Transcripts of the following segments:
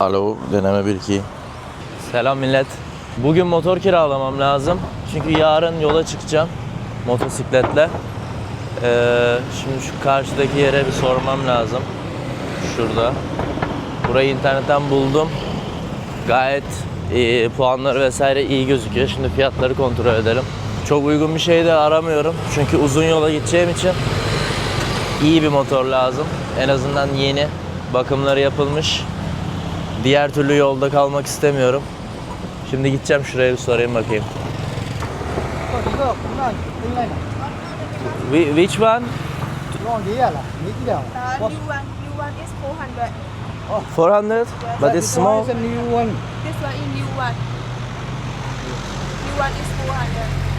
Alo deneme 1 2. Selam millet. Bugün motor kiralamam lazım. Çünkü yarın yola çıkacağım motosikletle. Ee, şimdi şu karşıdaki yere bir sormam lazım. Şurada. Burayı internetten buldum. Gayet iyi, puanları vesaire iyi gözüküyor. Şimdi fiyatları kontrol edelim. Çok uygun bir şey de aramıyorum. Çünkü uzun yola gideceğim için iyi bir motor lazım. En azından yeni. Bakımları yapılmış. Diğer türlü yolda kalmak istemiyorum. Şimdi gideceğim şuraya bir sorayım bakayım. Which one? What? new one, new one is 400. 400? But it's small. This one is new one. New one is 400.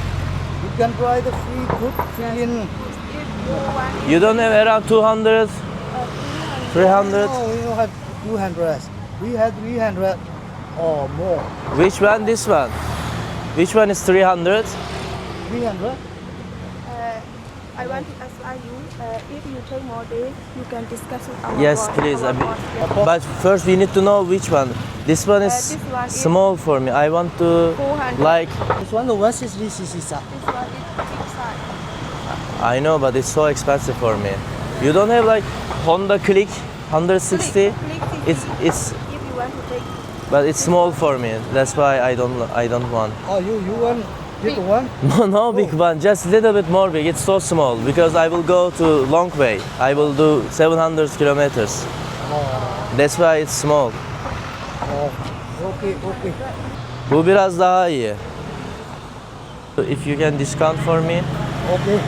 You can try the free good fill in. If you You don't have around 200? uh, 300? 300, No, don't have 200. We had 300 or more. Which one? This one. Which one is 300? 300? uh, I want to ask you, uh, if you take more days, you can discuss with our Yes, boss, please. our a bit. boss, yeah. But first we need to know which one. This one is this one is- small for me. I want to 400. like This one the 160cc sir. This one is big size. I know but it's so expensive for me. You don't have like Honda Click 160? Click, click, It's it's but it's small for me. That's why I don't I don't want. Oh, you you want big one? No, no big one, just a little bit more big. It's so small because I will go to long way. I will do 700 kilometers. That's why it's small. Oh, okay, okay. Bu biraz daha iyi. If you can discount for me. Okay.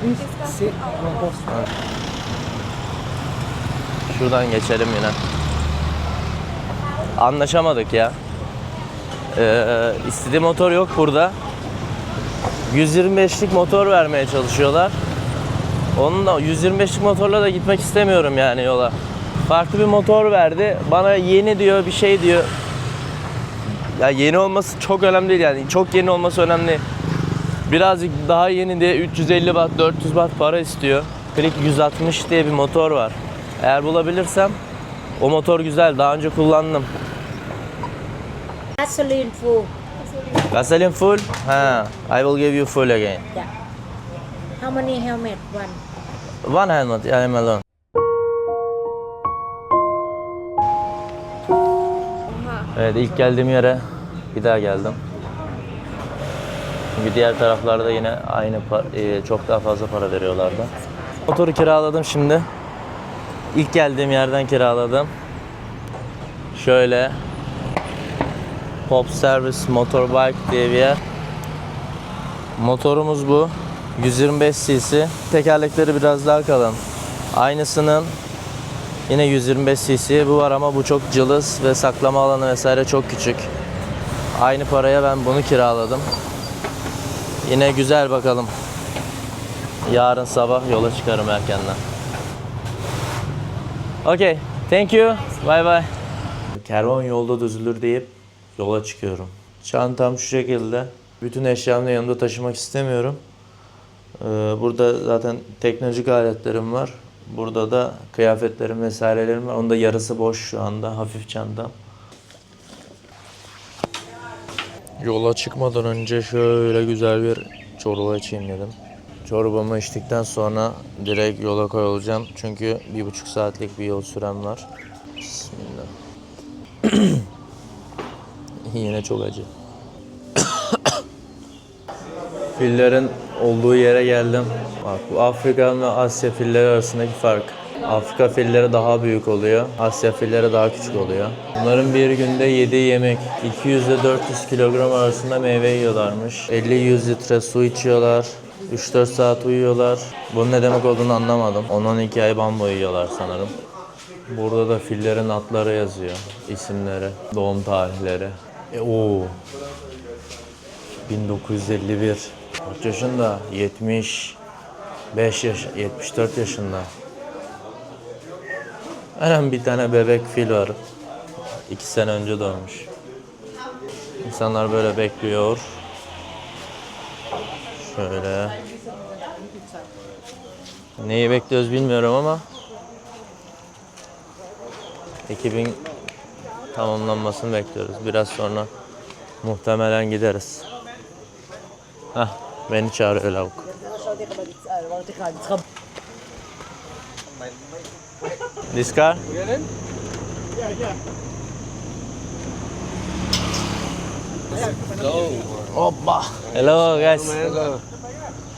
Please sit. Şuradan geçelim yine. Anlaşamadık ya. Ee, istediği motor yok burada. 125'lik motor vermeye çalışıyorlar. Onun da 125'lik motorla da gitmek istemiyorum yani yola. Farklı bir motor verdi. Bana yeni diyor, bir şey diyor. Ya yeni olması çok önemli değil yani. Çok yeni olması önemli. Birazcık daha yeni diye 350 watt, 400 watt para istiyor. Click 160 diye bir motor var. Eğer bulabilirsem o motor güzel. Daha önce kullandım. Gasoline full. Gasoline full? Ha, I will give you full again. Yeah. How many helmet? One. One helmet, I am alone. Evet, ilk geldiğim yere bir daha geldim. Çünkü diğer taraflarda yine aynı e, çok daha fazla para veriyorlardı. Motoru kiraladım şimdi. İlk geldiğim yerden kiraladım. Şöyle Pop Service Motorbike diye bir yer. Motorumuz bu. 125 cc. Tekerlekleri biraz daha kalın. Aynısının yine 125 cc bu var ama bu çok cılız ve saklama alanı vesaire çok küçük. Aynı paraya ben bunu kiraladım. Yine güzel bakalım. Yarın sabah yola çıkarım erkenden. Okay, thank you. Bye bye. Kervan yolda düzülür deyip yola çıkıyorum. Çantam şu şekilde. Bütün eşyamı da yanımda taşımak istemiyorum. Ee, Burada zaten teknolojik aletlerim var. Burada da kıyafetlerim vesairelerim var. Onun da yarısı boş şu anda. Hafif çantam. Yola çıkmadan önce şöyle güzel bir çorba içeyim dedim. Çorbamı içtikten sonra direkt yola koyulacağım. Çünkü bir buçuk saatlik bir yol sürem var. Bismillah. Yine çok acı. Fillerin olduğu yere geldim. Bak bu Afrika ve Asya filleri arasındaki fark. Afrika filleri daha büyük oluyor. Asya filleri daha küçük oluyor. Bunların bir günde yediği yemek 200 ile 400 kilogram arasında meyve yiyorlarmış. 50-100 litre su içiyorlar. 3-4 saat uyuyorlar. Bunun ne demek olduğunu anlamadım. 10-12 ay bambu yiyorlar sanırım. Burada da fillerin adları yazıyor. isimleri, doğum tarihleri. E, oo. 1951. Kaç yaşında? 75 yaş, 74 yaşında. Hemen bir tane bebek fil var. 2 sene önce doğmuş. İnsanlar böyle bekliyor. Şöyle. Neyi bekliyoruz bilmiyorum ama ekibin tamamlanmasını bekliyoruz. Biraz sonra muhtemelen gideriz. Hah, beni çağırıyor lavuk. This car? Hoppa. Hello guys. Hello.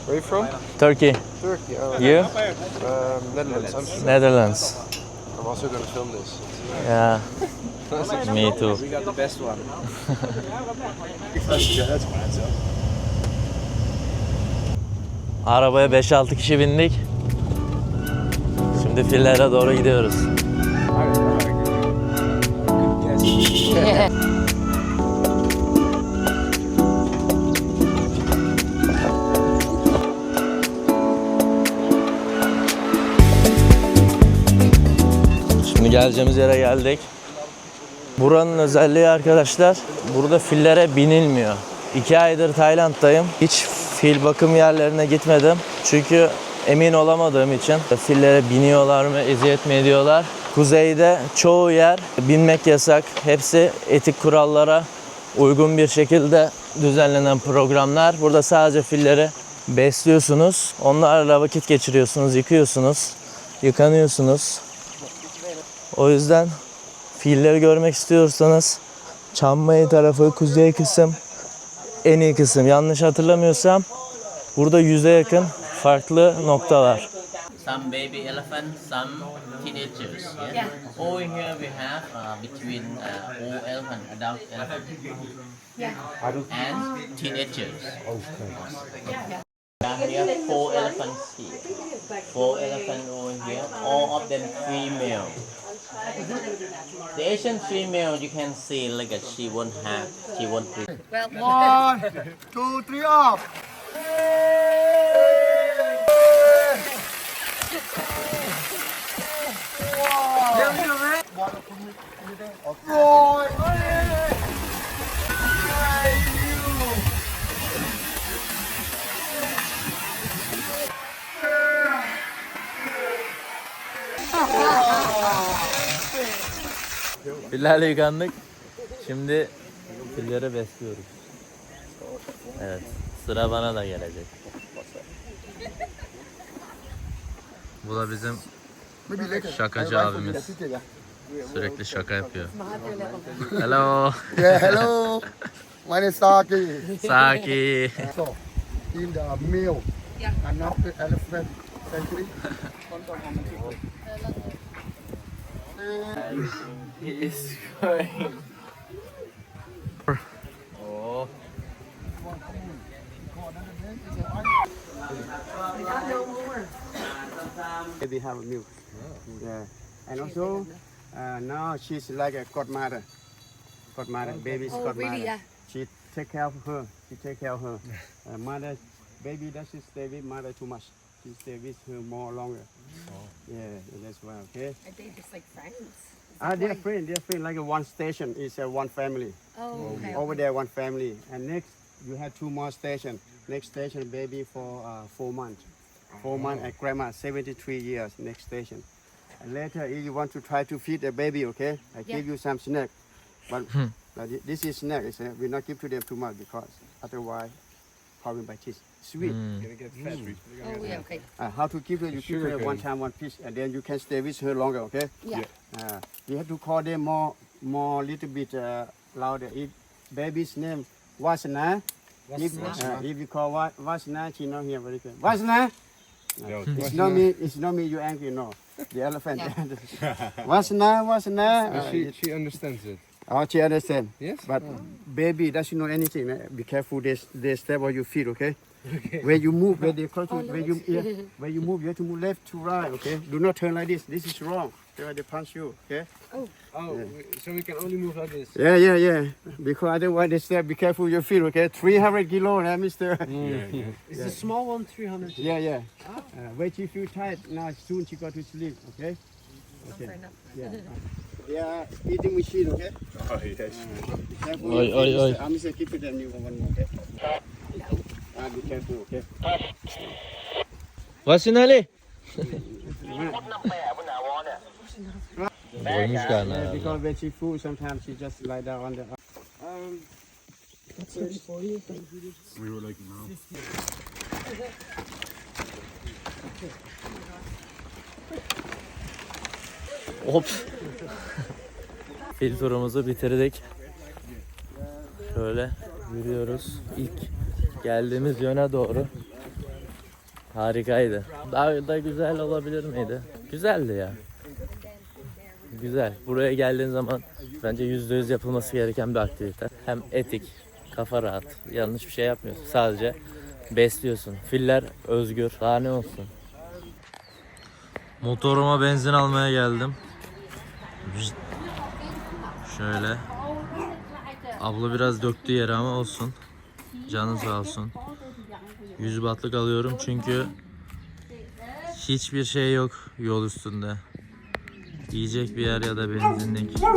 Where you from? Turkey. Turkey. Oh, You? um, Netherlands. Netherlands. I'm also going to film this. Yeah. Me too. We got the best one. Arabaya 5-6 kişi bindik. Şimdi fillere doğru gidiyoruz. geleceğimiz yere geldik. Buranın özelliği arkadaşlar, burada fillere binilmiyor. İki aydır Tayland'dayım. Hiç fil bakım yerlerine gitmedim. Çünkü emin olamadığım için fillere biniyorlar mı, eziyet mi ediyorlar. Kuzeyde çoğu yer binmek yasak. Hepsi etik kurallara uygun bir şekilde düzenlenen programlar. Burada sadece filleri besliyorsunuz. Onlarla vakit geçiriyorsunuz, yıkıyorsunuz, yıkanıyorsunuz. O yüzden Filleri görmek istiyorsanız Çammayı tarafı kuzey kısım en iyi kısım. Yanlış hatırlamıyorsam burada yüze yakın farklı nokta var. some baby elephant, some teenagers. Yeah. Over here we have uh, between uh, old elephant, adult elephant, and teenagers. Okay. Here four elephants here. Four elephants over here. All of them female. The Asian female you can see like she won't have, she won't breathe. One, two, three, off. Rồi. Fillerle yıkandık. Şimdi filleri besliyoruz. Evet. Sıra bana da gelecek. Bu da bizim şakacı abimiz. Sürekli şaka yapıyor. Hello. Yeah, hello. My name is Saki. Saki. So, in the meal, and not the elephant sanctuary. Oh. Baby have a milk. Yeah. And also, uh, now she's like a godmother. Godmother, baby's godmother. She take care of her. She take care of her. Uh, mother, baby doesn't stay with mother too much. She stay with her more longer. Yeah, that's why. Okay. Are they just like friends? Ah, they're friend. They're friend. Like a one station is a one family. Oh, okay. Over there, one family. And next, you have two more station. Next station, baby for uh, four months. Four months at grandma, 73 years. Next station. And later, if you want to try to feed the baby, okay? I Yeah. give you some snack. But but thi- this is snack. It's, uh, we not give to them too much because otherwise, problem by teeth. Sweet. Oh, yeah, okay. Uh, how to give her? You give her one time one piece, and then you can stay with her longer, okay? Yeah. Uh, you have to call them more, more little bit uh, louder. If baby's name Wasana, if, uh, if you call Wa- Wasana, she not here very good. Wasana. Uh, it's not me. It's not me. You angry? No, the elephant. Wasana, Wasana. Uh, she, it- she understands it. Oh, she understand. Yes? But baby doesn't know anything. eh? Be careful. They they step on your feet. Okay. Okay. When you move, when they close, to, when you yeah, when you move, you have to move left to right. Okay. Do not turn like this. This is wrong. They want to punch you. Okay. Oh, Oh. so we can only move like this. Yeah, yeah, yeah. Because otherwise they step. be careful with your feet, okay? 300 kilo, eh, mister? Yeah, yeah. Is the small one 300? yeah, yeah. Uh, wait till you feel tired. Now soon she got to sleep, okay? Okay. Yeah. They are eating machine, okay? Oh, yes. careful. Oi, oi, oi. I'm just keep it and you one more, okay? Ah, be careful, okay? Vasin Ali. Doymuş. Yeah, because when she full, sometimes she just lie down on the. Um, Ops. Fil turumuzu bitirdik. Şöyle yürüyoruz. İlk geldiğimiz yöne doğru. Harikaydı. Daha da güzel olabilir miydi? Güzeldi ya. Güzel. Buraya geldiğin zaman bence yüzde yüz yapılması gereken bir aktivite. Hem etik, kafa rahat, yanlış bir şey yapmıyorsun. Sadece besliyorsun. Filler özgür. Daha ne olsun? Motoruma benzin almaya geldim. Şöyle. Abla biraz döktü yere ama olsun. Canı sağ olsun. 100 bahtlık alıyorum çünkü hiçbir şey yok yol üstünde. Yiyecek bir yer ya da benzinlik. Ha,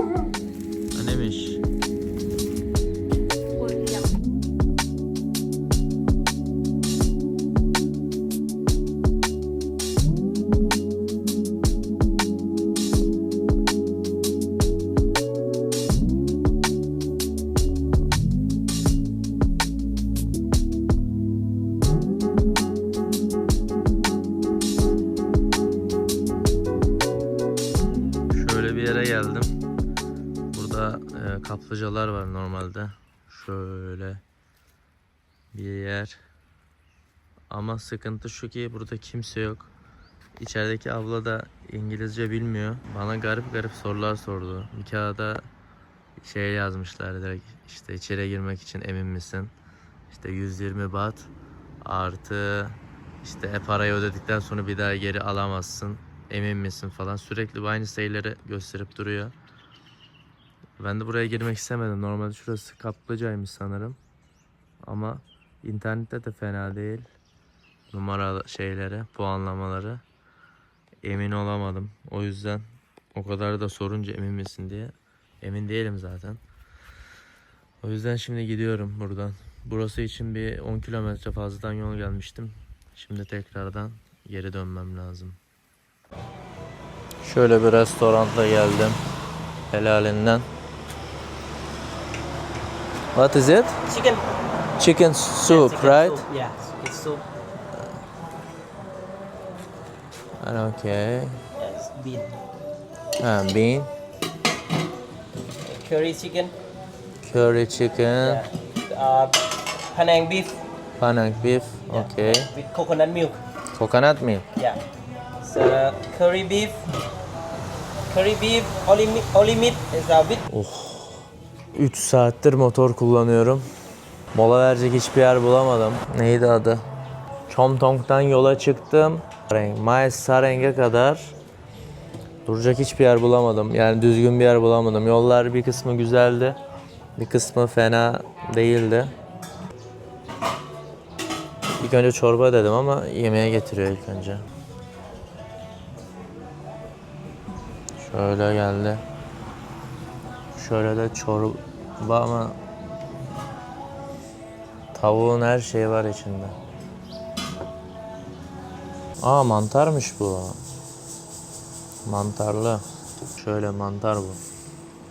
Şöyle bir yer. Ama sıkıntı şu ki burada kimse yok. İçerideki abla da İngilizce bilmiyor. Bana garip garip sorular sordu. Bir kağıda şey yazmışlar direkt işte içeri girmek için emin misin? İşte 120 baht artı işte e parayı ödedikten sonra bir daha geri alamazsın. Emin misin falan. Sürekli aynı sayıları gösterip duruyor. Ben de buraya girmek istemedim. Normalde şurası kaplıcaymış sanırım. Ama internette de fena değil. Numara şeyleri, puanlamaları. Emin olamadım. O yüzden o kadar da sorunca emin misin diye. Emin değilim zaten. O yüzden şimdi gidiyorum buradan. Burası için bir 10 kilometre fazladan yol gelmiştim. Şimdi tekrardan geri dönmem lazım. Şöyle bir restoranta geldim. Helalinden. What is it? Chicken. Chicken soup, right? Yeah, chicken soup. And okay. Yes, bean. Ah, bean, Curry chicken. curry chicken, Yeah. Uh, Penang beef. panang beef, Yeah. okay. With coconut milk. Coconut milk. Yeah. So curry beef. Curry beef. Only meat. Only meat is uh, with 3 saattir motor kullanıyorum. Mola verecek hiçbir yer bulamadım. Neydi adı? Chomtong'dan yola çıktım. Sareng, Mae Sareng'e kadar duracak hiçbir yer bulamadım. Yani düzgün bir yer bulamadım. Yollar bir kısmı güzeldi. Bir kısmı fena değildi. İlk önce çorba dedim ama yemeğe getiriyor ilk önce. Şöyle geldi. Şöyle de çorba ama tavuğun her şeyi var içinde. Aa mantarmış bu. Mantarlı. Şöyle mantar bu.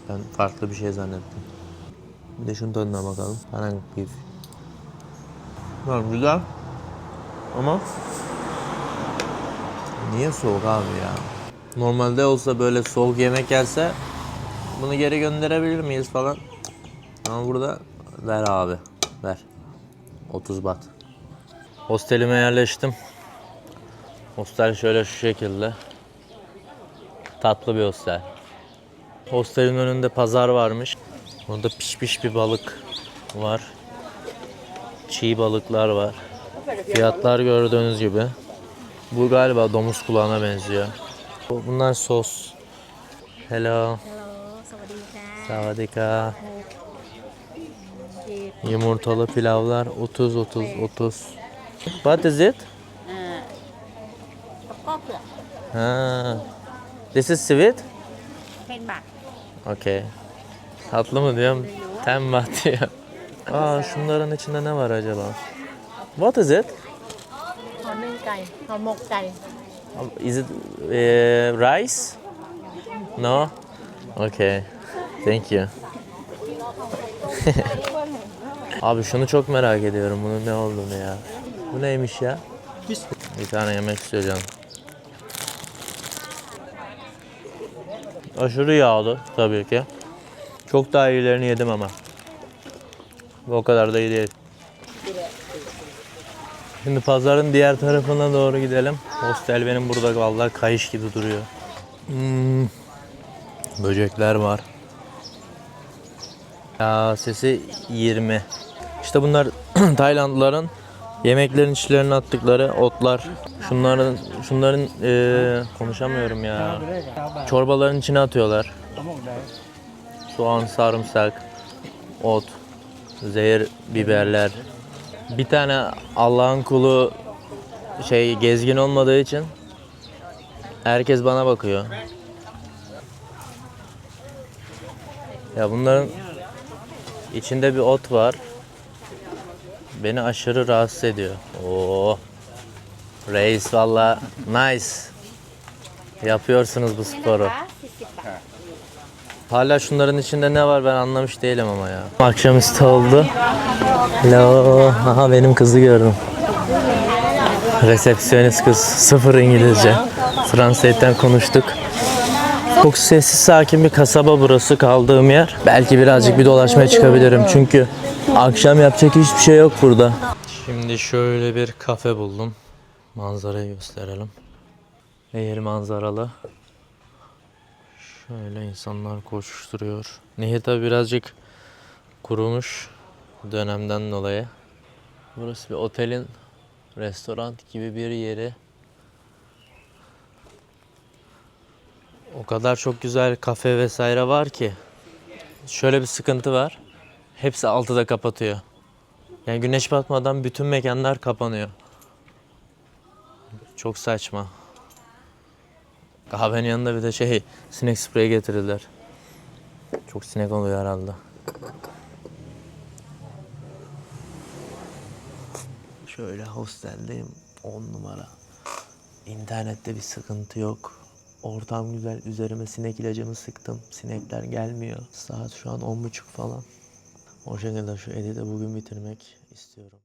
Ben farklı bir şey zannettim. Bir de şunun tadına bakalım. Panang beef. Tamam güzel. Ama niye soğuk abi ya? Normalde olsa böyle soğuk yemek gelse bunu geri gönderebilir miyiz falan. Ama burada ver abi. Ver. 30 bat. Hostelime yerleştim. Hostel şöyle şu şekilde. Tatlı bir hostel. Hostelin önünde pazar varmış. Burada pişmiş bir balık var. Çiğ balıklar var. Fiyatlar gördüğünüz gibi. Bu galiba domuz kulağına benziyor. Bunlar sos. Hello. Savadika. Yumurtalı pilavlar 30 30 30. What is it? Ha. This is sweet? Okay. Tatlı mı diyorum? Temba diyor. Aa şunların içinde ne var acaba? What is it? Is it uh, rice? No? Okay. Thank you. Abi şunu çok merak ediyorum. Bunun ne olduğunu ya. Bu neymiş ya? Bir tane yemek istiyor. Aşırı yağlı tabii ki. Çok daha iyilerini yedim ama. Bu o kadar da iyi değil. Şimdi pazarın diğer tarafına doğru gidelim. Hostel benim burada vallahi kayış gibi duruyor. Hmm, Böcekler var. Ya sesi 20. İşte bunlar Taylandlıların yemeklerin içlerine attıkları otlar. Şunların şunların eee, konuşamıyorum ya. Çorbaların içine atıyorlar. Soğan, sarımsak, ot, zehir biberler. Bir tane Allah'ın kulu şey gezgin olmadığı için herkes bana bakıyor. Ya bunların içinde bir ot var. Beni aşırı rahatsız ediyor. Oo. Reis valla nice. Yapıyorsunuz bu sporu. Hala şunların içinde ne var ben anlamış değilim ama ya. Akşamüstü oldu. Hello. Aha benim kızı gördüm. Resepsiyonist kız. Sıfır İngilizce. Translate'ten konuştuk. Çok sessiz sakin bir kasaba burası kaldığım yer. Belki birazcık bir dolaşmaya çıkabilirim çünkü akşam yapacak hiçbir şey yok burada. Şimdi şöyle bir kafe buldum. Manzarayı gösterelim. Nehir manzaralı. Şöyle insanlar koşuşturuyor. Nehir tabi birazcık kurumuş dönemden dolayı. Burası bir otelin restoran gibi bir yeri. O kadar çok güzel kafe vesaire var ki. Şöyle bir sıkıntı var. Hepsi 6'da kapatıyor. Yani güneş batmadan bütün mekanlar kapanıyor. Çok saçma. Kahvenin yanında bir de şey sinek spreyi getirirler. Çok sinek oluyor herhalde. Şöyle hosteldeyim 10 numara. İnternette bir sıkıntı yok. Ortam güzel. Üzerime sinek ilacımı sıktım. Sinekler gelmiyor. Saat şu an 10.30 falan. O şekilde şu editi bugün bitirmek istiyorum.